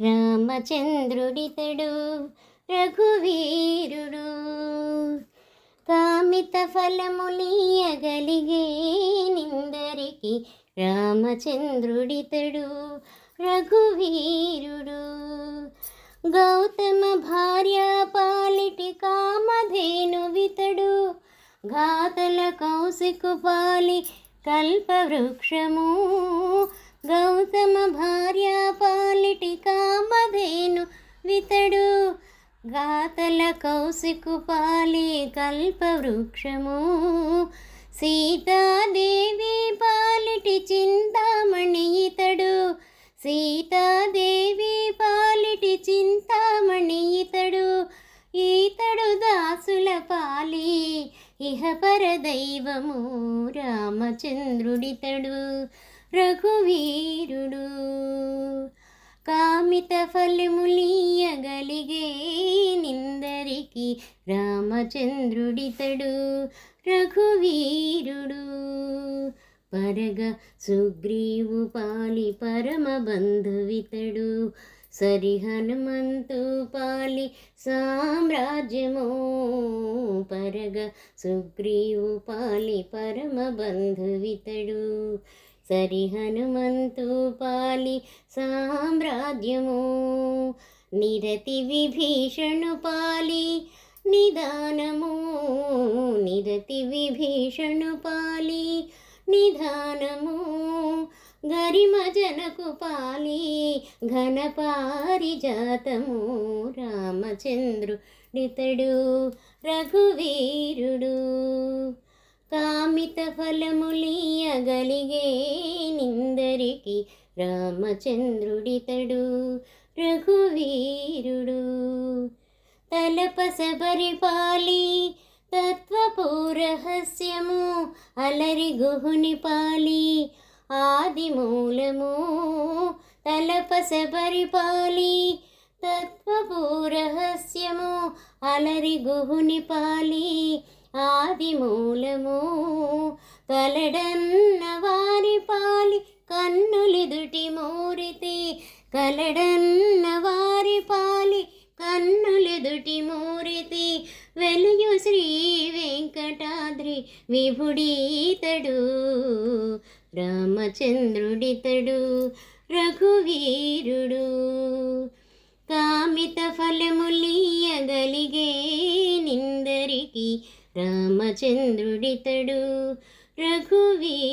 రామచంద్రుడితడు రఘువీరుడు. కామిత ఫలములీయగలిగే నిందరికి రామచంద్రుడితడు రఘువీరుడు. గౌతమ భార్య పాలిటి కామధేను వితడు ఘాతల కౌశికు పాలి కల్పవృక్షము గాతల కౌశికుపాలి కల్పవృక్షము. సీతాదేవి పాలిటి చింతామణి ఇతడు. సీతాదేవి పాలిటి చింతామణి ఇతడు. ఈతడు దాసుల పాలి ఇహపర దైవము రామచంద్రుడితడు. రఘువీరుడు కామిత ఫలిములీ నిందరికి రామచంద్రుడితడు రఘువీరుడు. పరగ సుగ్రీవు పాలి పరమ బంధువితడు సరి హనుమంతు పాలి సామ్రాజ్యము. పరగ సుగ్రీవు పాలి పరమ బంధువితడు సరి హనుమంతు పాలి సామ్రాజ్యము. నిరతి విభీషణు పాలి నిదానము. నిరతి విభీషణు పాలి నిధానము గరిమ జనకు పాలి ఘనపారిజాతము. రామచంద్రుడితడు రఘువీరుడు. కామిత ఫలములీయగలిగే నిందరికి రామచంద్రుడితడు. రఘువీరుడు. తలపసబరి పాలి తత్వపూరహస్యము అలరి గుహుని పాలి ఆది మూలము. తలపసబరి తత్వపూరహస్యము అలరి గుహుని పాలి ఆది తలడన్నవా విభుడీతడు రామచంద్రుడితడు రఘువీరుడు. కామిత ఫలములీయగలిగే నిందరికి రామచంద్రుడితడు రఘువీరుడు.